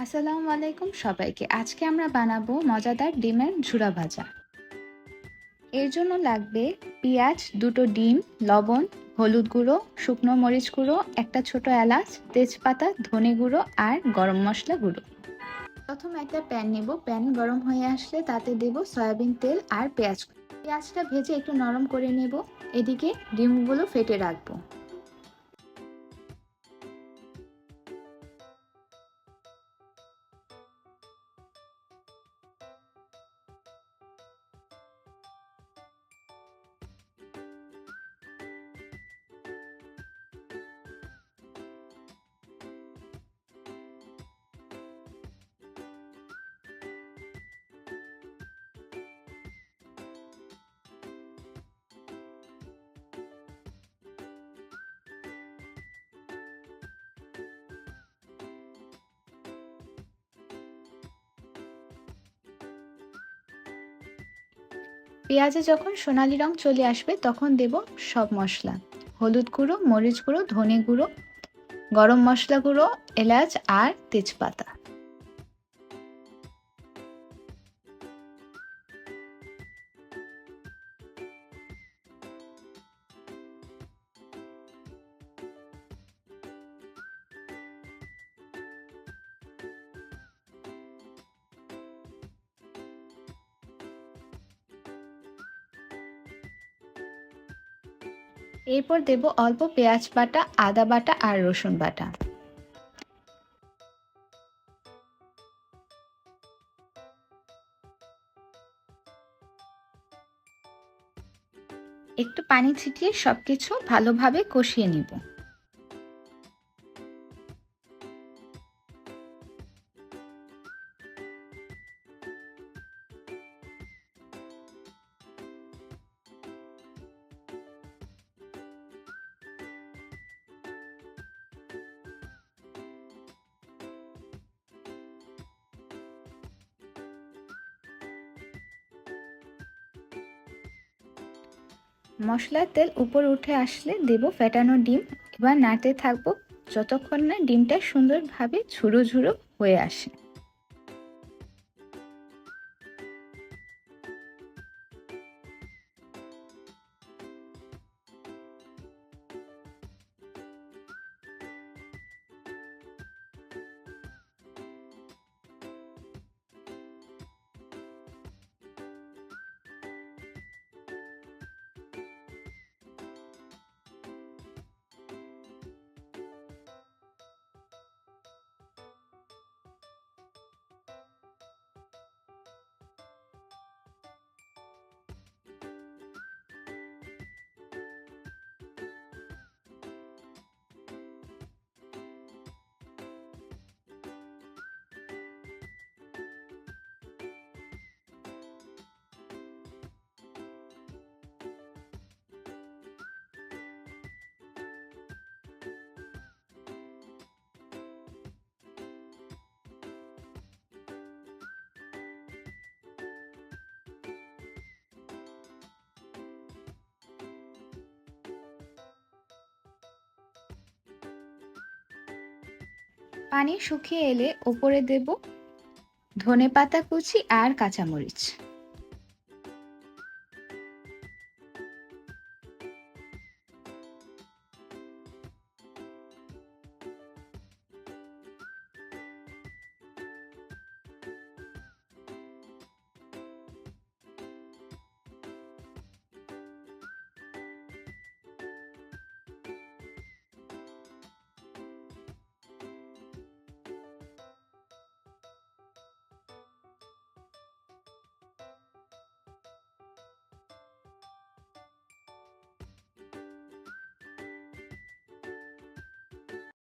আসসালামু আলাইকুম সবাইকে। আজকে আমরা বানাবো মজাদার ডিমের ঝুরা ভাজা। এর জন্য লাগবে পেঁয়াজ, দুটো ডিম, লবণ, হলুদ গুঁড়ো, শুকনো মরিচ গুঁড়ো, একটা ছোট এলাচ, তেজপাতা, ধনে গুঁড়ো আর গরম মশলা গুঁড়ো। প্রথম একটা প্যান নেব। প্যান গরম হয়ে আসলে তাতে দেব সয়াবিন তেল আর পেঁয়াজ। পেঁয়াজটা ভেজে একটু নরম করে নেব। এদিকে ডিমগুলো ফেটে রাখব। পেঁয়াজে যখন সোনালি রং চলে আসবে, তখন দেব সব মশলা। হলুদ গুঁড়ো, মরিচ গুঁড়ো, ধনে গুঁড়ো, গরম মশলা গুঁড়ো, এলাচ আর তেজপাতা। এরপর দেব অল্প পেঁয়াজ বাটা, আদা বাটা আর রসুন বাটা। একটু পানি ছিটিয়ে সবকিছু ভালোভাবে কষিয়ে নিব। মশলার তেল উপর উঠে আসলে দেব ফেটানো ডিম। এবার নাড়তে থাকব যতক্ষণ না ডিমটা সুন্দরভাবে ঝুড়ো ঝুড়ো হয়ে আসে। পানি শুকিয়ে এলে ওপরে দেব ধনে পাতা কুচি আর কাঁচামরিচ।